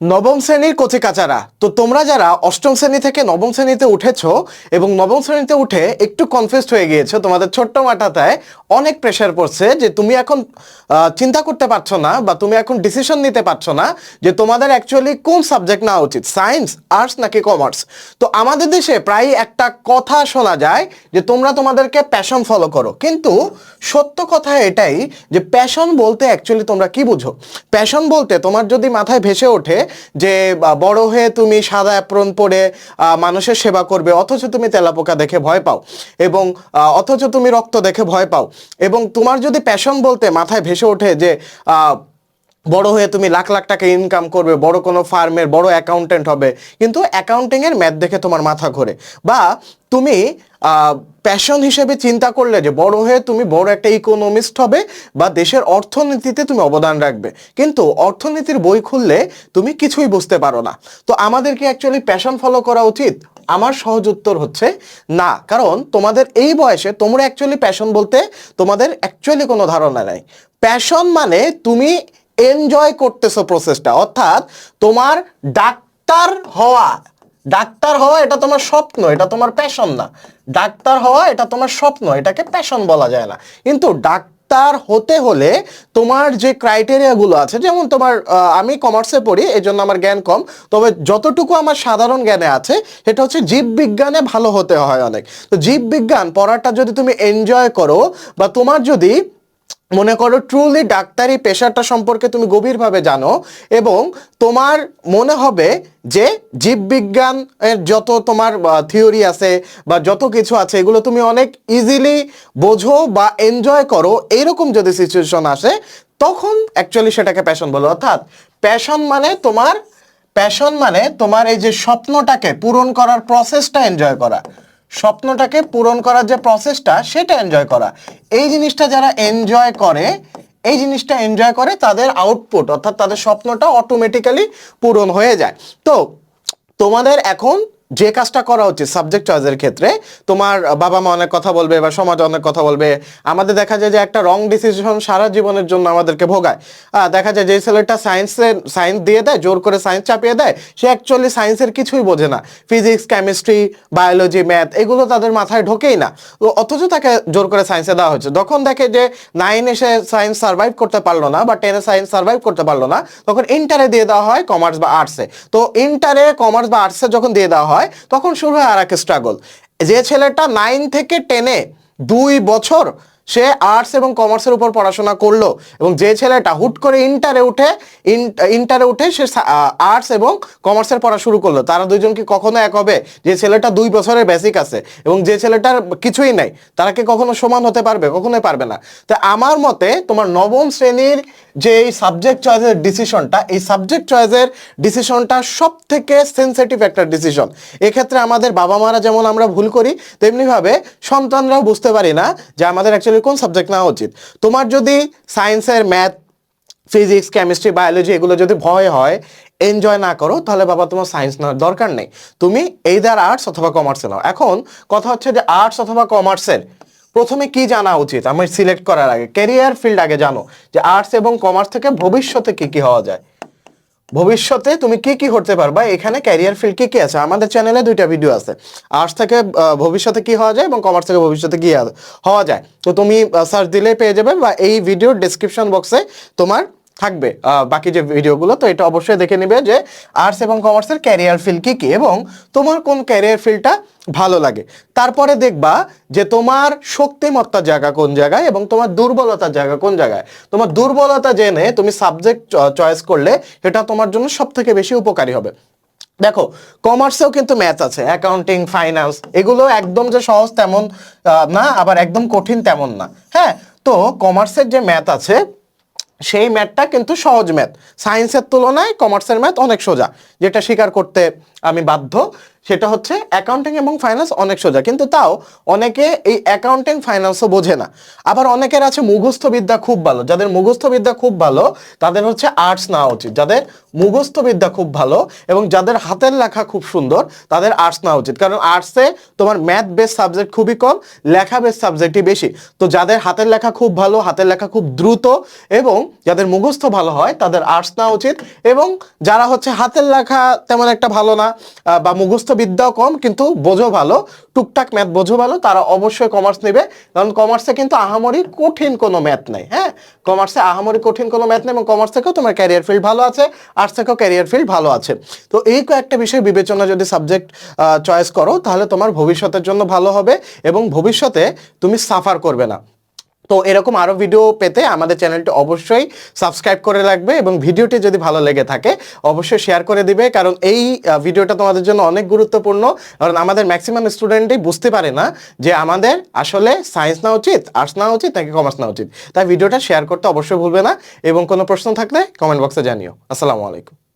নবম শ্রেণির কচি কাচারা। তো তোমরা যারা অষ্টম শ্রেণি থেকে নবম শ্রেণীতে উঠেছো এবং নবম শ্রেণীতে উঠে একটু কনফিউজড হয়ে গিয়েছো, তোমাদের ছোট্ট মাথাটায় অনেক প্রেশার পড়ছে যে তুমি এখন চিন্তা করতে পারছ না বা তুমি এখন ডিসিশন নিতে পারছ না যে তোমাদের অ্যাকচুয়ালি কোন সাবজেক্ট নেওয়া উচিত সায়েন্স আর্টস নাকি কমার্স তো আমাদের দেশে প্রায় একটা কথা শোনা যায় যে তোমরা তোমাদেরকে প্যাশন ফলো করো। কিন্তু সত্য কথা এটাই যে প্যাশন বলতে অ্যাকচুয়ালি তোমরা কি বুঝো? প্যাশন বলতে তোমার যদি মাথায় ভেসে ওঠে যে বড় হয়ে তুমি সাদা অ্যাপ্রন পরে মানুষের সেবা করবে, অথচ তুমি তেলাপোকা দেখে ভয় পাও এবং অথচ তুমি রক্ত দেখে ভয় পাও এবং তোমার যদি প্যাশন বলতে মাথায় ভেসে ওঠে যে বড় হয়ে তুমি লাখ লাখ টাকা ইনকাম করবে, বড় কোনো ফার্মের বড় অ্যাকাউন্টেন্ট হবে। কিন্তু অ্যাকাউন্টিংয়ের ম্যাথ দেখে তোমার মাথা ঘোরে। বা তুমি প্যাশন হিসেবে চিন্তা করলে যে বড় হয়ে তুমি বড় একটা ইকোনমিস্ট হবে বা দেশের অর্থনীতিতে তুমি অবদান রাখবে। কিন্তু অর্থনীতির বই খুললে তুমি কিছুই বুঝতে পারো না। তো আমাদেরকে অ্যাকচুয়ালি প্যাশন ফলো করা উচিত। আমার সহজ উত্তর হচ্ছে না। কারণ তোমাদের এই বয়সে তোমরা অ্যাকচুয়ালি প্যাশন বলতে তোমাদের অ্যাকচুয়ালি কোনো ধারণা নাই। প্যাশন মানে তুমি এনজয় করতেছো প্রসেসটা অর্থাৎ তোমার ডাক্তার হওয়া ডাক্তার হওয়া এটা তোমার স্বপ্ন, এটা তোমার প্যাশন না। ডাক্তার হওয়া এটা তোমার স্বপ্ন, এটাকে প্যাশন বলা যায় না। কিন্তু ডাক্তার হতে হলে তোমার যে ক্রাইটেরিয়াগুলো আছে, যেমন তোমার আমি কমার্সে পড়ি এই জন্য আমার জ্ঞান কম। তবে যতটুকু আমার সাধারণ জ্ঞানে আছে, সেটা হচ্ছে জীববিজ্ঞানে ভালো হতে হয় অনেক। তো জীববিজ্ঞান পড়াটা যদি তুমি এনজয় করো, বা তোমার যদি মনে করো ট্রুলি ডাক্তারি পেশাটা সম্পর্কে তুমি গভীরভাবে জানো এবং তোমার মনে হবে যে জীববিজ্ঞান এর যত তোমার থিওরি আছে বা যত কিছু আছে, এগুলো তুমি অনেক ইজিলি বোঝো বা এনজয় করো। এইরকম যদি সিচুয়েশন আসে, তখন অ্যাকচুয়ালি সেটাকে প্যাশন বলো। অর্থাৎ প্যাশন মানে তোমার প্যাশন মানে তোমার এই যে স্বপ্নটাকে পূরণ করার প্রসেসটা এনজয় করা। স্বপ্নটাকে পূরণ করার যে প্রসেসটা সেটা এনজয় করা। এই জিনিসটা যারা এনজয় করে, এই জিনিসটা এনজয় করে, তাদের আউটপুট অর্থাৎ তাদের স্বপ্নটা অটোমেটিক্যালি পূরণ হয়ে যায়। তো, তোমাদের এখন যে কাজটা করা উচিত সাবজেক্ট চয়েসের ক্ষেত্রে, তোমার বাবা মা অনেক কথা বলবে বা সমাজ অনেক কথা বলবে, আমাদের দেখা যায় যে একটা রং ডিসিশন সারা জীবনের জন্য আমাদেরকে ভোগায়। দেখা যায় যে ছেলেটা সায়েন্সের সায়েন্স দিয়ে দেয়, জোর করে সায়েন্স চাপিয়ে দেয়, সে অ্যাকচুয়ালি সায়েন্সের কিছুই বোঝে না। ফিজিক্স কেমিস্ট্রি বায়োলজি ম্যাথ এগুলো তাদের মাথায় ঢোকেই না। তো অথচ তাকে জোর করে সায়েন্সে দেওয়া হয়েছে। যখন দেখে যে নাইন এসে সায়েন্স সার্ভাইভ করতে পারল না বা টেনে সায়েন্স সার্ভাইভ করতে পারল না, তখন ইন্টারে দিয়ে দেওয়া হয় কমার্স বা আর্টসে তো ইন্টারে কমার্স বা আর্টসে যখন দিয়ে দেওয়া হয় তখন শুরু হয় আর এক স্ট্রাগল যে ছেলেটা নাইন থেকে টেনে দুই বছর সে আর্টস এবং কমার্সের উপর পড়াশোনা করল এবং যে ছেলেটা হুট করে ইন্টারে উঠে ইন্টারে উঠে সে আর্টস এবং কমার্সের পড়া শুরু করল। তারা দুইজন কি কখনো এক হবে? যে ছেলেটা দুই বছরের বেসিক আছে এবং যে ছেলেটার কিছুই নাই, তারা কি কখনো সমান হতে পারবে? কখনোই পারবে না। তো আমার মতে তোমার নবম শ্রেণির যে এই সাবজেক্ট চয়েসের ডিসিশনটা এই সাবজেক্ট চয়েসের ডিসিশনটা সব থেকে সেন্সিটিভ একটা ডিসিশন এক্ষেত্রে আমাদের বাবা মারা যেমন আমরা ভুল করি, তেমনিভাবে সন্তানরাও বুঝতে পারি না যে আমাদের অ্যাকচুয়ালি কোন সাবজেক্ট নেওয়া উচিত? তোমার যদি সায়েন্সের ম্যাথ ফিজিক্স কেমিস্ট্রি বায়োলজি এগুলো যদি ভয় হয় এনজয় না করো, তাহলে বাবা তোমার সায়েন্স নেওয়ার দরকার নেই। তুমি এইদার আর্টস অথবা কমার্সে নাও। এখন কথা হচ্ছে যে আর্টস অথবা কমার্সের প্রথমে কি জানা উচিত? আমি সিলেক্ট করার আগে ক্যারিয়ার ফিল্ড আগে জানো যে আর্টস এবং কমার্স থেকে ভবিষ্যতে কি কি হওয়া যায়। ভবিষ্যতে তুমি কি কি করতে পারবা? এখানে ক্যারিয়ার ফিল্ড কি কি আছে? আমাদের চ্যানেলে দুইটা ভিডিও আছে। আর্টস থেকে ভবিষ্যতে কি হওয়া যায় এবং কমার্স থেকে ভবিষ্যতে কি হওয়া যায়? তো তুমি সার্চ দিলে পেয়ে যাবে বা এই ভিডিওর ডিসক্রিপশন বক্সে তোমার থাকবে। বাকি যে ভিডিওগুলো, তো এটা অবশ্যই দেখে নেবে যে আর্টস এবং কমার্সের ক্যারিয়ার ফিল্ড কী কী এবং তোমার কোন ক্যারিয়ার ফিল্ডটা ভালো লাগে। তারপরে দেখবা যে তোমার শক্তিমত্তার জায়গা কোন জায়গায় এবং তোমার দুর্বলতার জায়গা কোন জায়গায়। তোমার দুর্বলতা জেনে তুমি সাবজেক্ট চয়েস করলে এটা তোমার জন্য সব থেকে বেশি উপকারী হবে। দেখো কমার্সেও কিন্তু ম্যাথ আছে অ্যাকাউন্টিং ফাইন্যান্স এগুলো একদম যে সহজ তেমন না, আবার একদম কঠিন তেমন না। হ্যাঁ তো কমার্সের যে ম্যাথ আছে সেই ম্যাথটা কিন্তু সহজ ম্যাথ। সায়েন্সের তুলনায় কমার্সের ম্যাথ অনেক সোজা, যেটা স্বীকার করতে আমি বাধ্য। সেটা হচ্ছে অ্যাকাউন্টিং এবং ফাইন্যান্স অনেক সোজা। কিন্তু তাও অনেকে এই অ্যাকাউন্টিং ফাইন্যান্সও বোঝে না। আবার অনেকের আছে মুখস্থ বিদ্যা খুব ভালো। যাদের মুখস্থ বিদ্যা খুব ভালো, তাদের হচ্ছে আর্টস নেওয়া উচিত। যাদের মুখস্থ বিদ্যা খুব ভালো এবং যাদের হাতের লেখা খুব সুন্দর, তাদের আর্টস নেওয়া উচিত। কারণ আর্টসে তোমার ম্যাথ বেস সাবজেক্ট খুবই কম, লেখা বেস সাবজেক্টই বেশি। তো যাদের হাতের লেখা খুব ভালো, হাতের লেখা খুব দ্রুত এবং যাদের মুখস্থ ভালো হয়, তাদের আর্টস নেওয়া উচিত। এবং যারা হচ্ছে হাতের লেখা তেমন একটা ভালো না বা মুখস্থ বিদ্যাও কম, কিন্তু বোঝো ভালো। টুকটাক ম্যাথ বোঝো ভালো, তারা অবশ্যই কমার্স নেবে। কারণ কমার্সে কিন্তু আহামরি কঠিন কোনো ম্যাথ নেই হ্যাঁ? কমার্সে আহামরি কঠিন কোনো ম্যাথ নেই এবং কমার্স থেকেও তোমার ক্যারিয়ার ফিল্ড ভালো আছে আর্টস থেকেও ক্যারিয়ার ফিল্ড ভালো আছে। তো এই কয়েকটা বিষয় বিবেচনা যদি সাবজেক্ট চয়েস করো, তাহলে তোমার ভবিষ্যতের জন্য ভালো হবে এবং ভবিষ্যতে তুমি সাফার করবে না। তো এরকম আরও ভিডিও পেতে আমাদের চ্যানেলটি অবশ্যই সাবস্ক্রাইব করে রাখবে এবং ভিডিওটি যদি ভালো লেগে থাকে, অবশ্যই শেয়ার করে দিবে। কারণ এই ভিডিওটা তোমাদের জন্য অনেক গুরুত্বপূর্ণ। কারণ আমাদের ম্যাক্সিমাম স্টুডেন্টই বুঝতে পারে না যে আমাদের আসলে সায়েন্স নেওয়া উচিত আর্টস নেওয়া উচিত নাকি কমার্স নেওয়া উচিত। তাই ভিডিওটা শেয়ার করতে অবশ্যই ভুলবে না এবং কোনো প্রশ্ন থাকলে কমেন্ট বক্সে জানিও। আসসালামু আলাইকুম।